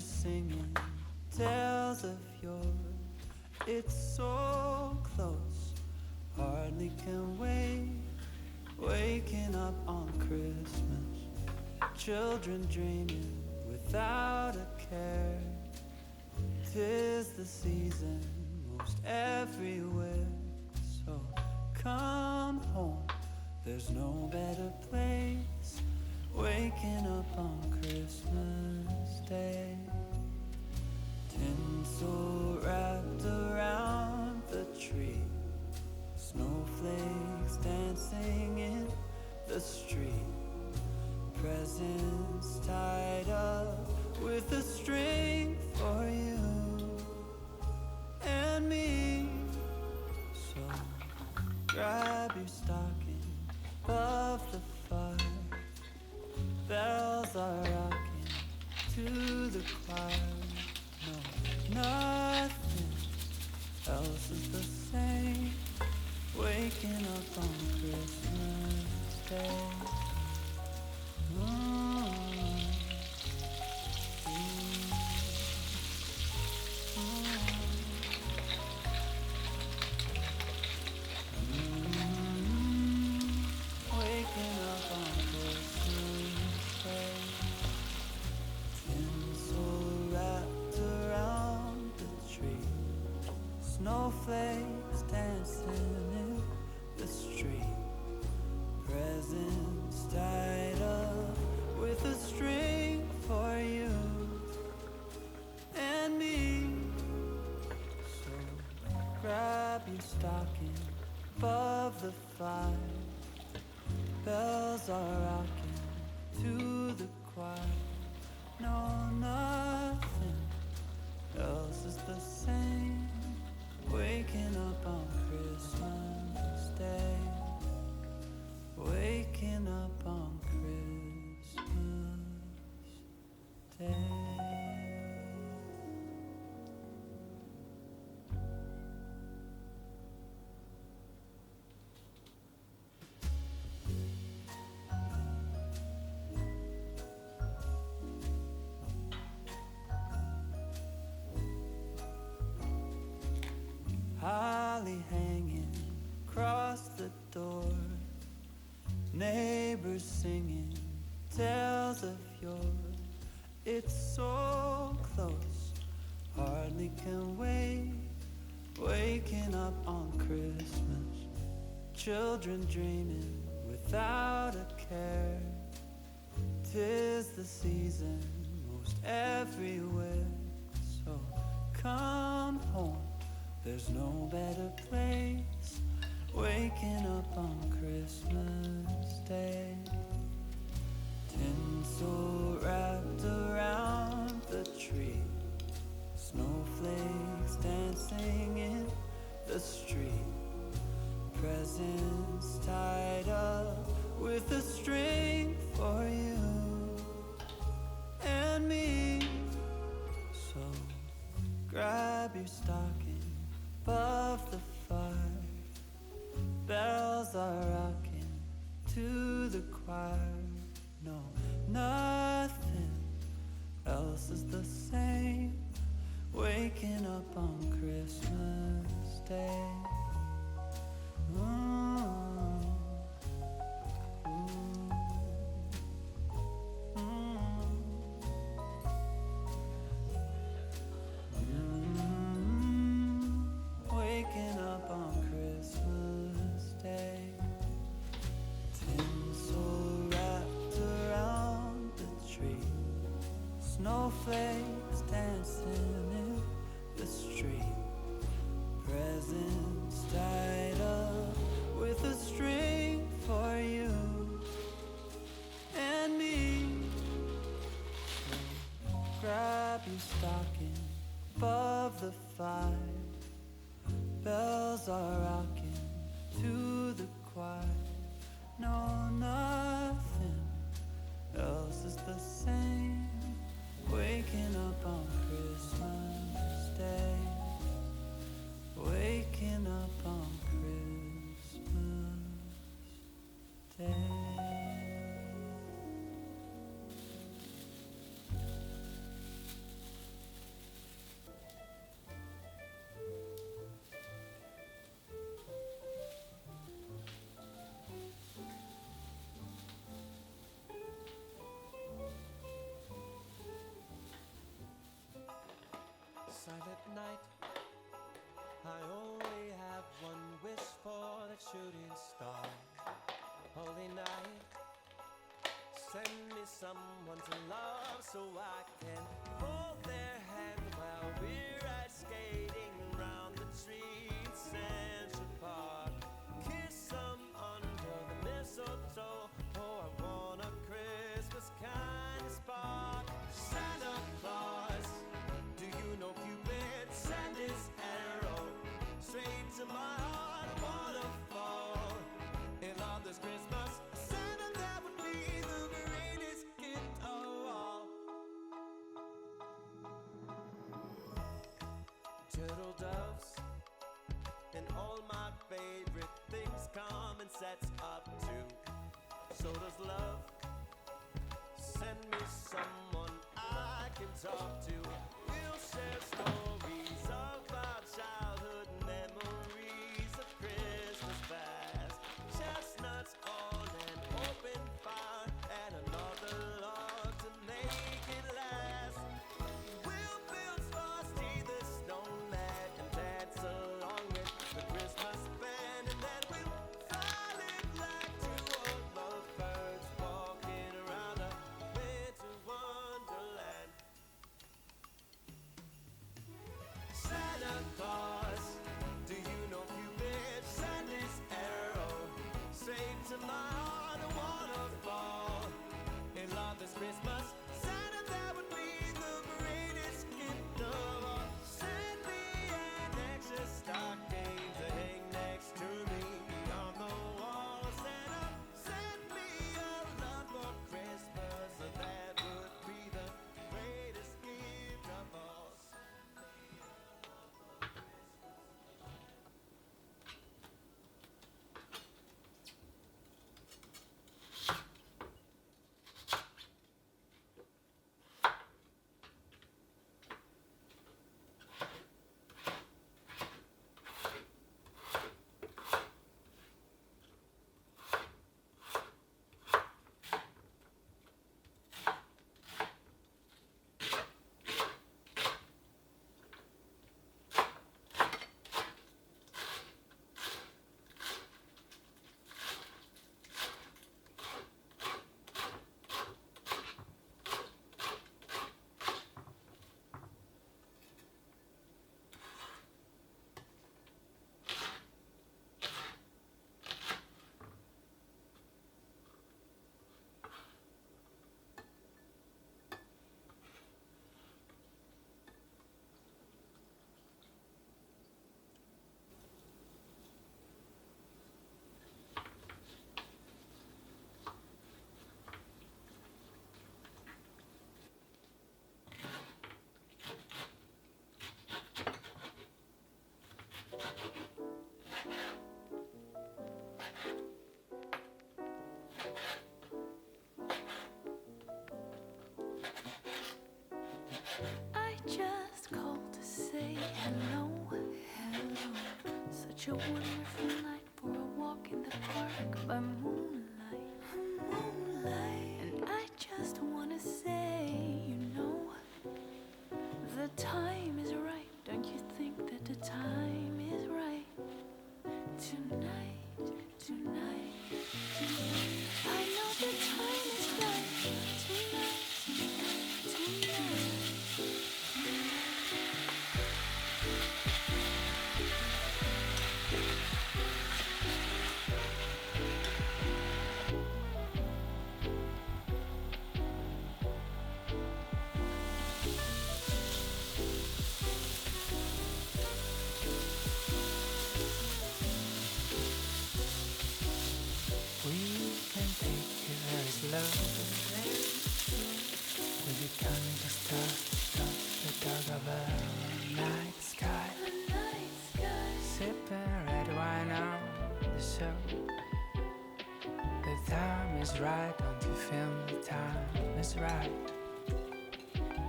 Singing tales of yore. It's so close, hardly can wait. Waking up on Christmas, children dreaming without a care. Tis the season most everywhere. So come home, there's no better place. Waking up on Christmas Day. Tinsel wrapped around the tree. Snowflakes dancing in the street. Presents tied up with a string for you Bells are rocking to the choir. No, nothing else is the same. Waking up on Christmas Day. Waking up on Christmas Holly hanging across the door. Neighbors singing tales of yore. It's so close, hardly can wait. Waking up on Christmas, children dreaming without a care. Tis the season most everywhere. So come home, there's no better place. Waking up on Christmas Day. Tinsel wrapped around the tree. Snowflakes dancing in the street. Presents tied Send me someone to love so I can hold their hand while we're ice skating around the tree. sets up to. So does love. Send me someone I can talk to. We'll share stories of our childhood. tonight A wood night for a walk in the park by moonlight. The time is right, don't you feel the time is right?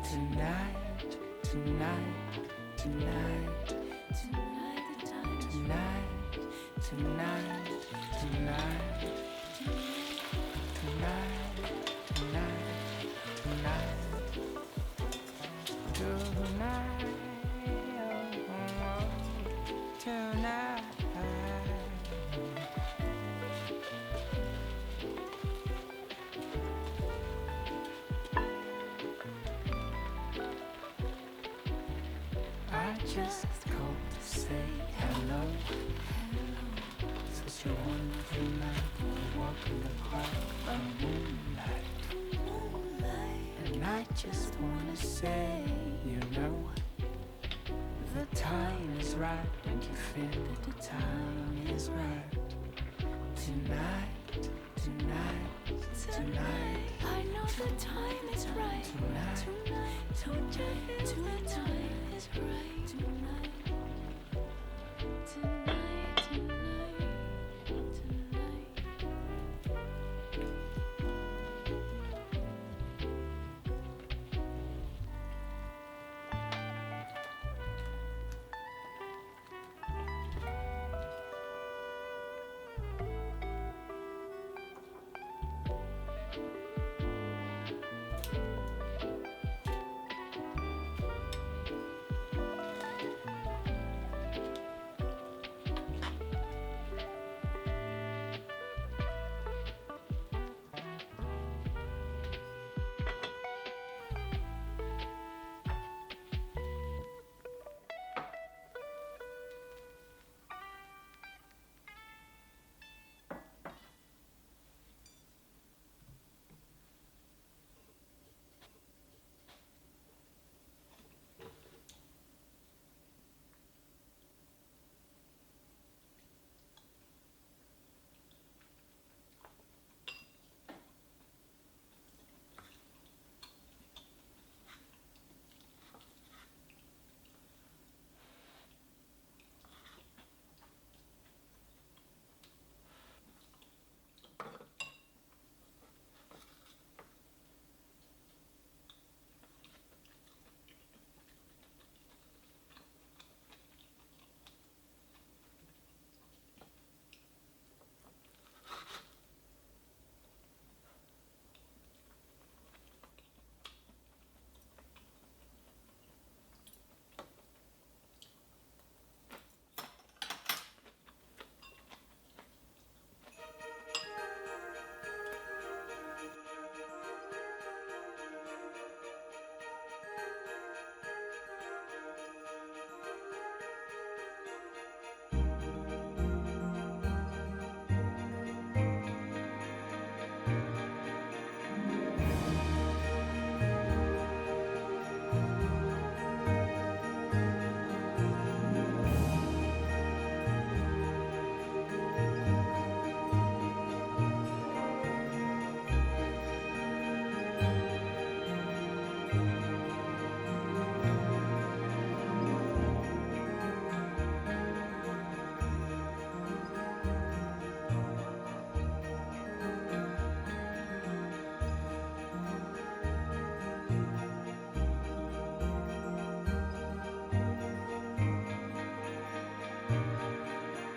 Tonight, tonight, tonight, tonight, tonight, tonight, tonight, tonight, tonight, tonight. I just called to say hello. Such a wonderful night a walk in the park by moonlight. And I just wanna say, you know, the time is right when you feel that the time is right. Tonight, tonight, tonight. I know the time is right. Tonight. Tonight, tonight, tonight, time is right. Tonight, tonight.